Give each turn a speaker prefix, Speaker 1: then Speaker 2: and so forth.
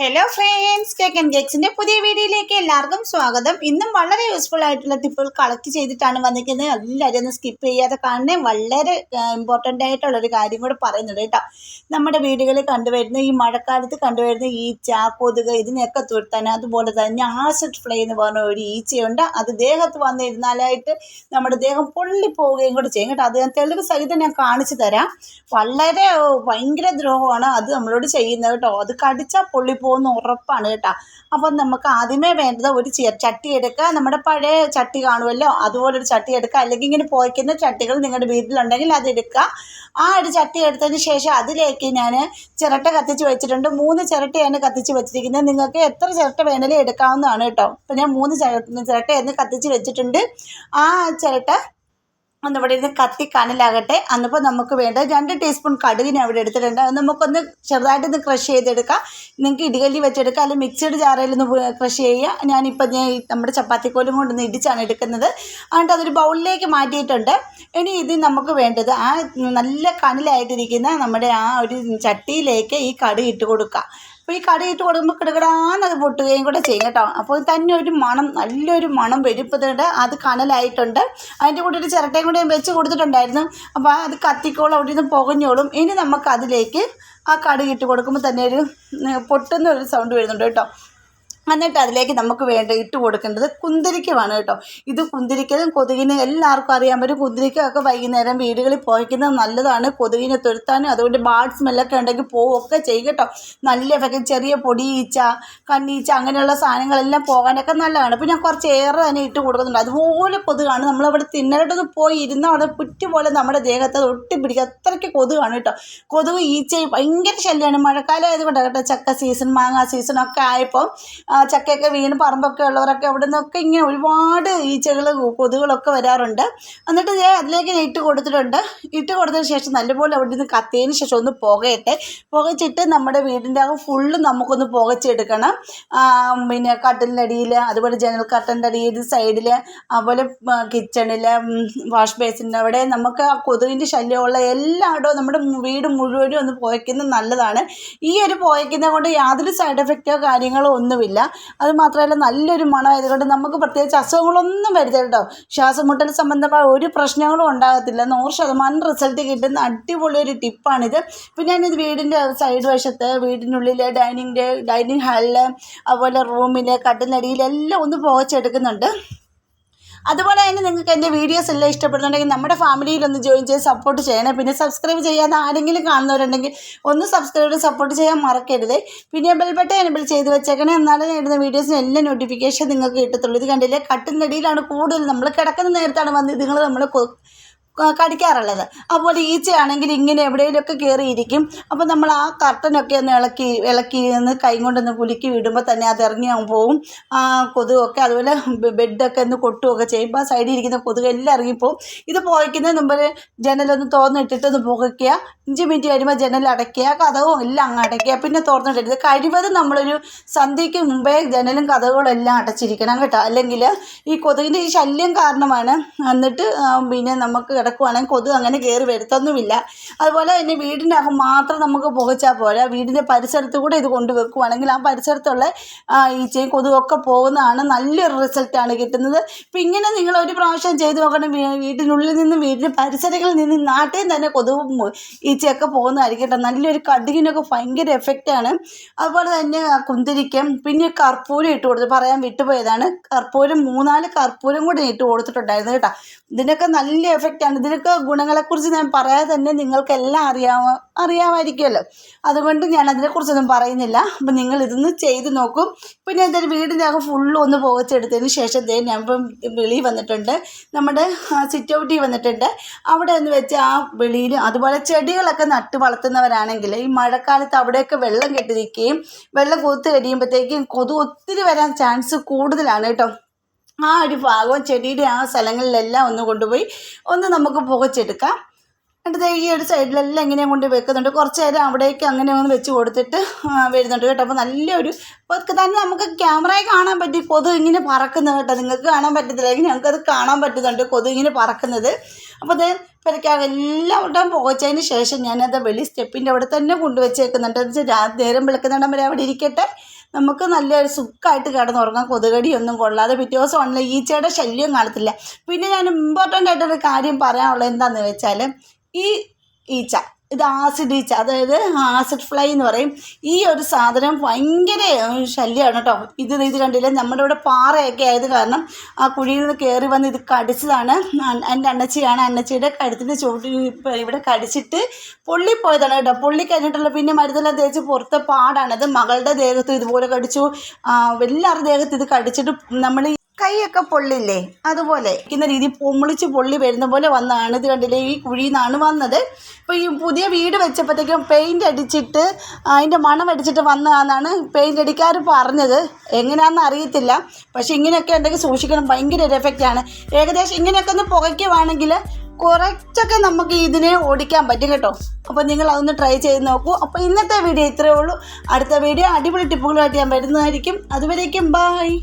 Speaker 1: Hello friends cake and കേക്സിന്റെ പുതിയ വീഡിയോയിലേക്ക് എല്ലാവർക്കും സ്വാഗതം. ഇന്നും വളരെ യൂസ്ഫുൾ ആയിട്ടുള്ള ടിപ്പുകൾ കളക്ട് ചെയ്തിട്ടാണ് വന്നിരിക്കുന്നത്. എല്ലാവരും ഒന്ന് സ്കിപ്പ് ചെയ്യാതെ കാണണേ. വളരെ ഇമ്പോർട്ടന്റ് ആയിട്ടുള്ള ഒരു കാര്യം കൂടെ പറയുന്നുണ്ട് കേട്ടോ. നമ്മുടെ വീടുകളിൽ കണ്ടുവരുന്ന ഈ മഴക്കാലത്ത് കണ്ടുവരുന്ന ഈച്ച കൊതുക് ഇതിനെയൊക്കെ തുരുത്താൻ അതുപോലെ തന്നെ ആസിഡ് ഫ്ലൈ എന്ന് പറഞ്ഞ ഒരു ഈച്ചയുണ്ട്. അത് ദേഹത്ത് വന്നിരുന്നാലായിട്ട് നമ്മുടെ ദേഹം പൊള്ളിപ്പോവുകയും കൂടെ ചെയ്യും കേട്ടോ. അത് ഞാൻ തെളിവ് സഹിതം ഞാൻ കാണിച്ചു തരാം. വളരെ ഭയങ്കര ദ്രോഹമാണ് അത് നമ്മളോട് ചെയ്യുന്നത് കേട്ടോ. അത് കടിച്ചാൽ പൊള്ളിപ്പോകുന്ന ഉറപ്പാണ് കേട്ടോ. അപ്പം നമുക്ക് ആദ്യമേ വേണ്ടത് ഒരു ചട്ടി എടുക്കുക. നമ്മുടെ പഴയ ചട്ടി കാണുമല്ലോ? അതുപോലൊരു ചട്ടി എടുക്കുക. അല്ലെങ്കിൽ ഇങ്ങനെ പോയിക്കുന്ന ചട്ടികൾ നിങ്ങളുടെ വീട്ടിലുണ്ടെങ്കിൽ അത് എടുക്കുക. ആ ഒരു ചട്ടി എടുത്തതിന് ശേഷം അതിലേക്ക് ഞാൻ ചിരട്ട കത്തിച്ച് വെച്ചിട്ടുണ്ട്. മൂന്ന് ചിരട്ടയാണ് കത്തിച്ച് വെച്ചിരിക്കുന്നത്. നിങ്ങൾക്ക് എത്ര ചിരട്ട വേണേലും എടുക്കാവുന്നതാണ് കേട്ടോ. അപ്പം ഞാൻ മൂന്ന് ചിരട്ട കത്തിച്ച് വെച്ചിട്ടുണ്ട്. ആ ചിരട്ട ഒന്ന് ഇവിടെ ഇരുന്ന് കത്തി കനലാകട്ടെ അന്നിപ്പോൾ നമുക്ക് വേണ്ട രണ്ട് ടീസ്പൂൺ കടുകിന് അവിടെ എടുത്തിട്ടുണ്ട്. അത് നമുക്കൊന്ന് ചെറുതായിട്ടൊന്ന് ക്രഷ് ചെയ്തെടുക്കാം. നിങ്ങൾക്ക് ഇടികല്ലി വെച്ചെടുക്കാം. അല്ലെങ്കിൽ മിക്സഡ് ജാറയിലൊന്ന് ക്രഷ് ചെയ്യുക. ഞാനിപ്പോൾ ഞാൻ നമ്മുടെ ചപ്പാത്തിക്കോലും കൊണ്ടൊന്ന് ഇടിച്ചാണ് എടുക്കുന്നത്. എന്നിട്ട് അതൊരു ബൗളിലേക്ക് മാറ്റിയിട്ടുണ്ട്. ഇനി ഇത് നമുക്ക് വേണ്ടത് ആ നല്ല കനലായിട്ടിരിക്കുന്ന നമ്മുടെ ആ ഒരു ചട്ടിയിലേക്ക് ഈ കടുക് ഇട്ട് കൊടുക്കുക. അപ്പോൾ ഈ കടയിട്ട് കൊടുക്കുമ്പോൾ കിടകിടാന്ന് അത് പൊട്ടുകയും കൂടെ ചെയ്യും കേട്ടോ. അപ്പോൾ തന്നെ ഒരു മണം നല്ലൊരു മണം വരുപ്പതുണ്ട് അത് കനലായിട്ടുണ്ട്. അതിന്റെ കൂടെ ഒരു ചിരട്ടയും കൂടെ വെച്ച് കൊടുത്തിട്ടുണ്ടായിരുന്നു. അപ്പോൾ അത് കത്തിക്കോളും അവിടെ നിന്ന് പുകഞ്ഞോളും. ഇനി നമുക്ക് അതിലേക്ക് ആ കടയിട്ട് കൊടുക്കുമ്പോൾ തന്നെ ഒരു പൊട്ടുന്ന ഒരു സൗണ്ട് വരുന്നുണ്ട് കേട്ടോ. എന്നിട്ട് അതിലേക്ക് നമുക്ക് വേണ്ട ഇട്ട് കൊടുക്കേണ്ടത് കുന്തിരിക്കമാണ് കേട്ടോ. ഇത് കുന്തിരിക്കലും കൊതുകിന് എല്ലാവർക്കും അറിയാൻ പറ്റും. കുന്തിരിക്കമൊക്കെ വൈകുന്നേരം വീടുകളിൽ പോയിക്കുന്നത് നല്ലതാണ്. കൊതുകിനെ തുരുത്താനും അതുകൊണ്ട് ബാഡ് സ്മെല്ലൊക്കെ ഉണ്ടെങ്കിൽ പോവുകയൊക്കെ ചെയ്യും കേട്ടോ. നല്ല എഫക്റ്റ് ചെറിയ പൊടി ഈച്ച കണ്ണീച്ച അങ്ങനെയുള്ള സാധനങ്ങളെല്ലാം പോകാനൊക്കെ നല്ലതാണ്. അപ്പോൾ ഞാൻ കുറച്ച് ഏറെ തന്നെ ഇട്ട് കൊടുക്കുന്നുണ്ട്. അതുപോലെ കൊതുകാണ്. നമ്മളവിടെ തിന്നലോട്ടൊന്ന് പോയി ഇരുന്ന അവിടെ പുറ്റ് പോലെ നമ്മുടെ ദേഹത്ത് അത് ഒട്ടിപ്പിടിക്കുക അത്രയ്ക്ക് കൊതുകാണ് കേട്ടോ. കൊതുക് ഈച്ചയും ഭയങ്കര ശല്യമാണ് മഴക്കാലം ആയതുകൊണ്ടാണ് കേട്ടോ. ചക്ക സീസൺ മാങ്ങ സീസൺ ഒക്കെ ആയപ്പോൾ ചക്കയൊക്കെ വീണ് പറമ്പൊക്കെ ഉള്ളവരൊക്കെ അവിടെ നിന്നൊക്കെ ഇങ്ങനെ ഒരുപാട് ഈച്ചകൾ കൊതുകളൊക്കെ വരാറുണ്ട്. എന്നിട്ട് ഞാൻ അതിലേക്ക് ഞാൻ ഇട്ട് കൊടുത്തിട്ടുണ്ട്. ഇട്ട് കൊടുത്തതിന് ശേഷം നല്ലപോലെ അവിടെ നിന്ന് കത്തിയതിന് ശേഷം ഒന്ന് പുകയട്ടെ. പുകച്ചിട്ട് നമ്മുടെ വീടിന്റെ അകം ഫുള്ള് നമുക്കൊന്ന് പുകച്ചെടുക്കണം. പിന്നെ പിന്നെ കട്ടിലിനടിയിൽ അതുപോലെ ജനൽ കട്ടന്റെ അടിയിൽ സൈഡിൽ അതുപോലെ കിച്ചണിൽ വാഷ് ബേസിന്റെ അവിടെ നമുക്ക് ആ കൊതുകിന്റെ ശല്യമുള്ള എല്ലായിടവും നമ്മുടെ വീട് മുഴുവനും ഒന്ന് പുകയ്ക്കുന്നത് നല്ലതാണ്. ഈ ഒരു പുകയ്ക്കുന്നത് കൊണ്ട് യാതൊരു സൈഡ് എഫക്റ്റോ കാര്യങ്ങളോ ഒന്നുമില്ല. അത് മാത്രമല്ല നല്ലൊരു മണമായതുകൊണ്ട് നമുക്ക് പ്രത്യേകിച്ച് അസുഖങ്ങളൊന്നും വരുത്തില്ല കേട്ടോ. ശ്വാസമുട്ടൽ സംബന്ധമായ ഒരു പ്രശ്നങ്ങളും ഉണ്ടാകത്തില്ല. നൂറ് ശതമാനം റിസൾട്ട് കിട്ടുന്ന അടിപൊളി ഒരു ടിപ്പാണിത് പിന്നെ ഞാനിത് വീടിന്റെ സൈഡ് വശത്ത് വീടിനുള്ളിൽ ഡൈനിങ് ഡൈനിങ് ഹാളിൽ അതുപോലെ റൂമിൽ കട്ടിലടിയിലെല്ലാം ഒന്ന് പുകച്ചെടുക്കുന്നുണ്ട്. അതുപോലെ തന്നെ നിങ്ങൾക്ക് എന്റെ വീഡിയോസ് എല്ലാം ഇഷ്ടപ്പെടുന്നുണ്ടെങ്കിൽ നമ്മുടെ ഫാമിലിയിൽ ഒന്ന് ജോയിൻ ചെയ്ത് സപ്പോർട്ട് ചെയ്യണേ. പിന്നെ സബ്സ്ക്രൈബ് ചെയ്യാതെ ആരെങ്കിലും കാണുന്നവരുണ്ടെങ്കിൽ ഒന്ന് സബ്സ്ക്രൈബ് ചെയ്ത് സപ്പോർട്ട് ചെയ്യാൻ മറക്കരുത്. പിന്നെ ബെൽ ബട്ടൺ എനബിൾ ചെയ്ത് വെച്ചേക്കണേ. എന്നാലേ ഇടുന്ന വീഡിയോസിന് എല്ലാ നോട്ടിഫിക്കേഷൻ നിങ്ങൾക്ക് കിട്ടത്തുള്ളൂ. ഇത് കണ്ടില്ലേ? കട്ടിന്റെ അടിയിലാണ് കൂടുതൽ നമ്മൾ കിടക്കുന്ന നേരത്താണ് വന്ന് ഇതുങ്ങൾ നമ്മൾ കടിക്കാറുള്ളത്. അതുപോലെ ഈച്ചയാണെങ്കിൽ ഇങ്ങനെ എവിടെയെങ്കിലുമൊക്കെ കയറിയിരിക്കും അപ്പോൾ നമ്മൾ ആ കർട്ടനൊക്കെ ഒന്ന് ഇളക്കി ഇളക്കി ഒന്ന് കൈ കൊണ്ടൊന്ന് കുലുക്കി വിടുമ്പോൾ തന്നെ അത് ഇറങ്ങി അങ്ങ് പോവും. കൊതുകൊക്കെ അതുപോലെ ബെഡൊക്കെ ഒന്ന് കൊട്ടുകയൊക്കെ ചെയ്യുമ്പോൾ ആ സൈഡിൽ ഇരിക്കുന്ന കൊതുക് എല്ലാം ഇറങ്ങിപ്പോവും. ഇത് പുകയ്ക്കുന്നതിന് മുമ്പ് ജനലൊന്ന് തുറന്നിട്ടിട്ടൊന്ന് പുകയ്ക്കുക. അഞ്ച് മിനിറ്റ് കഴിയുമ്പോൾ ജനൽ അടയ്ക്കുക. കഥവും എല്ലാം അങ്ങ് അടയ്ക്കുക. പിന്നെ തുറന്നിട്ടരുത് കഴിവതും നമ്മളൊരു സന്ധ്യയ്ക്ക് മുമ്പേ ജനലും കഥകളും എല്ലാം അടച്ചിരിക്കണം കേട്ടോ. അല്ലെങ്കിൽ ഈ കൊതുകിന്റെ ഈ ശല്യം കാരണമാണ്. എന്നിട്ട് പിന്നെ നമുക്ക് കിടക്കുവാണെങ്കിൽ കൊതുക് അങ്ങനെ കയറി വരുത്തൊന്നുമില്ല. അതുപോലെ തന്നെ വീടിന്റെ അകം മാത്രം നമുക്ക് പുകച്ചാൽ പോരാ. വീടിന്റെ പരിസരത്ത് കൂടെ ഇത് കൊണ്ട് വെക്കുവാണെങ്കിൽ ആ പരിസരത്തുള്ള ഈച്ചയും കൊതുകൊക്കെ പോകുന്നതാണ് നല്ലൊരു റിസൾട്ടാണ് കിട്ടുന്നത്. അപ്പം ഇങ്ങനെ നിങ്ങൾ ഒരു പ്രാവശ്യം ചെയ്തു നോക്കണം. വീട്ടിനുള്ളിൽ നിന്നും വീടിന്റെ പരിസരങ്ങളിൽ നിന്നും നാട്ടിൽ തന്നെ കൊതുകും ഈച്ചയൊക്കെ പോകുന്നതായിരിക്കും കേട്ടോ. നല്ലൊരു കടുകിനൊക്കെ ഭയങ്കര എഫക്റ്റാണ് അതുപോലെ തന്നെ കുന്തിരിക്കം പിന്നെ കർപ്പൂരം ഇട്ട് കൊടുത്ത്. പറയാൻ വിട്ടുപോയതാണ്. കർപ്പൂരം മൂന്നാൽ കർപ്പൂരം കൂടി ഇട്ട് കൊടുത്തിട്ടുണ്ടായിരുന്നു കേട്ടോ. ഇതിനൊക്കെ നല്ല എഫക്റ്റാണ് ഇതിനൊക്കെ ഗുണങ്ങളെക്കുറിച്ച് ഞാൻ പറയാതെ തന്നെ നിങ്ങൾക്കെല്ലാം അറിയാമോ അറിയാമായിരിക്കുമല്ലോ. അതുകൊണ്ട് ഞാൻ അതിനെക്കുറിച്ചൊന്നും പറയുന്നില്ല. അപ്പം നിങ്ങൾ ഇതൊന്ന് ചെയ്ത് നോക്കും. പിന്നെ എന്തായാലും വീടിന്റെ അകം ഫുള്ളും ഒന്ന് പോകച്ചെടുത്തതിന് ശേഷം ദേ ഞാൻ ഇപ്പം വെളിയിൽ വന്നിട്ടുണ്ട്. നമ്മുടെ സിറ്റ് ഔട്ടിൽ വന്നിട്ടുണ്ട്. അവിടെ ഒന്ന് വെച്ച് ആ വെളിയിൽ അതുപോലെ ചെടികളൊക്കെ നട്ട് വളർത്തുന്നവരാണെങ്കിൽ ഈ മഴക്കാലത്ത് അവിടെയൊക്കെ വെള്ളം കെട്ടി നിൽക്കുകയും വെള്ളം കൊത്ത് കഴിയുമ്പോഴത്തേക്കും കൊതു ഒത്തിരി വരാൻ ചാൻസ് കൂടുതലാണ് കേട്ടോ. ആ ഒരു ഭാഗവും ചെടിയുടെ ആ സ്ഥലങ്ങളിലെല്ലാം ഒന്ന് കൊണ്ടുപോയി ഒന്ന് നമുക്ക് പുകച്ചെടുക്കാം. എന്നിട്ട് ഈ ഒരു സൈഡിലെല്ലാം ഇങ്ങനെ കൊണ്ട് വെക്കുന്നുണ്ട്. കുറച്ച് നേരം അവിടേക്ക് അങ്ങനെ ഒന്ന് വെച്ച് കൊടുത്തിട്ട് വരുന്നുണ്ട് കേട്ടോ. അപ്പോൾ നല്ലൊരു ഇപ്പോൾ തന്നെ നമുക്ക് ക്യാമറയിൽ കാണാൻ പറ്റി. കൊതു ഇങ്ങനെ പറക്കുന്നത് കേട്ടോ. നിങ്ങൾക്ക് കാണാൻ പറ്റത്തില്ല. ഞങ്ങൾക്കത് കാണാൻ പറ്റുന്നുണ്ട്. കൊതു ഇങ്ങനെ പറക്കുന്നത്. അപ്പോൾ അത് എല്ലാം എല്ലാവരുടെയും പോകച്ചതിന് ശേഷം ഞാനത് വെളി സ്റ്റെപ്പിന്റെ അവിടെ തന്നെ കൊണ്ടുവച്ചേക്കുന്നുണ്ട്. എന്ന് വെച്ചാൽ നേരം വെളുക്കുന്നിടം വരെ അവിടെ ഇരിക്കട്ടെ. നമുക്ക് നല്ലൊരു സുഖമായിട്ട് കിടന്നുറങ്ങാം. കൊതുകടിയൊന്നും കൊള്ളാതെ പിറ്റേ ദിവസം ഉള്ള ഈച്ചയുടെ ശല്യം കാണത്തില്ല. പിന്നെ ഞാൻ ഇമ്പോർട്ടന്റ് ആയിട്ടൊരു കാര്യം പറയാനുള്ളത് എന്താണെന്ന് വെച്ചാൽ ഈ ഈച്ച. ഇത് ആസിഡ് ഈച്ച. അതായത് ആസിഡ് ഫ്ലൈ എന്ന് പറയും. ഈ ഒരു സാധനം ഭയങ്കര ശല്യമാണ് കേട്ടോ. ഇത് ഇത് കണ്ടില്ല? നമ്മുടെ ഇവിടെ പാറയൊക്കെ ആയത് കാരണം ആ കുഴിയിൽ നിന്ന് കയറി വന്ന് ഇത് കടിച്ചതാണ്. എന്റെ അണ്ണച്ചിയാണ് അണ്ണച്ചിയുടെ കഴുത്തിന്റെ ചുവട്ടിൽ ഇപ്പം ഇവിടെ കടിച്ചിട്ട് പൊള്ളിപ്പോയതാണ് കേട്ടോ. പൊള്ളി കഴിഞ്ഞിട്ടുള്ള പിന്നെ മരുന്നെല്ലാം തേച്ച് പുറത്തെ പാടാണ്. അത് മകളുടെ ദേഹത്ത് ഇതുപോലെ കടിച്ചു. എല്ലാവരുടെ ദേഹത്ത് ഇത് കടിച്ചിട്ട് നമ്മൾ കൈയൊക്കെ പൊള്ളില്ലേ? അതുപോലെ ഇരിക്കുന്ന രീതി പൊമ്മിളിച്ച് പൊള്ളി വരുന്ന പോലെ വന്നാണ് ഇത് കണ്ടില്ലേ? ഈ കുഴിയിൽ നിന്നാണ് വന്നത്. ഇപ്പോൾ ഈ പുതിയ വീട് വെച്ചപ്പോഴത്തേക്കും പെയിന്റ് അടിച്ചിട്ട് അതിന്റെ മണം അടിച്ചിട്ട് വന്നതാണെന്നാണ് പെയിന്റ് അടിക്കാർ പറഞ്ഞത്. എങ്ങനെയാണെന്ന് അറിയത്തില്ല. പക്ഷേ ഇങ്ങനെയൊക്കെ ഉണ്ടെങ്കിൽ സൂക്ഷിക്കണം. ഭയങ്കര ഒരു എഫക്റ്റാണ് ഏകദേശം ഇങ്ങനെയൊക്കെ ഒന്ന് പുകയ്ക്കുവാണെങ്കിൽ കുറച്ചൊക്കെ നമുക്ക് ഇതിനെ ഓടിക്കാൻ പറ്റും കേട്ടോ. അപ്പോൾ നിങ്ങൾ അതൊന്ന് ട്രൈ ചെയ്ത് നോക്കൂ. അപ്പോൾ ഇന്നത്തെ വീഡിയോ ഇത്രയേ ഉള്ളൂ. അടുത്ത വീഡിയോ അടിപൊളി ടിപ്പുകളായിട്ട് ഞാൻ വരുന്നതായിരിക്കും. അതുവരേക്കും ബായ്